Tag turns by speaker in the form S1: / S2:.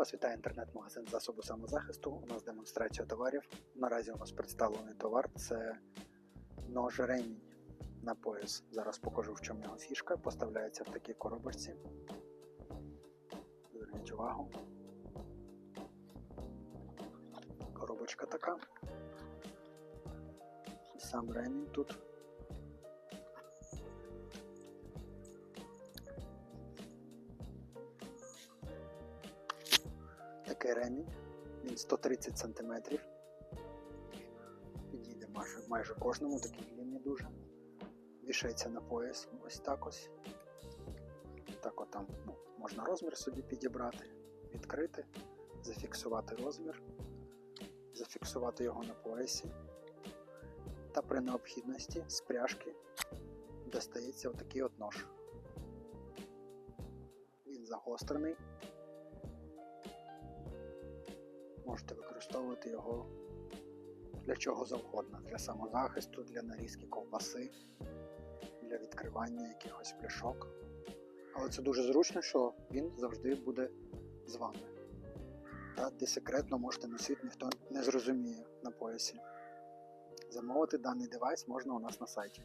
S1: Вас вітає інтернет-магазин засобу самозахисту. У нас демонстрація товарів. Наразі у нас представлений товар це нож ремінь на пояс. Зараз покажу, в чому його фішка. Поставляється в такій коробочці. Зверніть увагу. Коробочка така. Сам ремінь тут. Такий ремінь. Він 130 см. Підійде майже, майже кожному, такий длинний дуже. Вішається на пояс ось так ось. Так от там ну, можна розмір собі підібрати, відкрити, зафіксувати розмір, зафіксувати його на поясі. Та при необхідності з пряжки достається отакий от нож. Він загострений. Можете використовувати його для чого завгодно, для самозахисту, для нарізки ковбаси, для відкривання якихось пляшок. Але це дуже зручно, що він завжди буде з вами. Та де секретно можете носити, ніхто не зрозуміє на поясі. Замовити даний девайс можна у нас на сайті.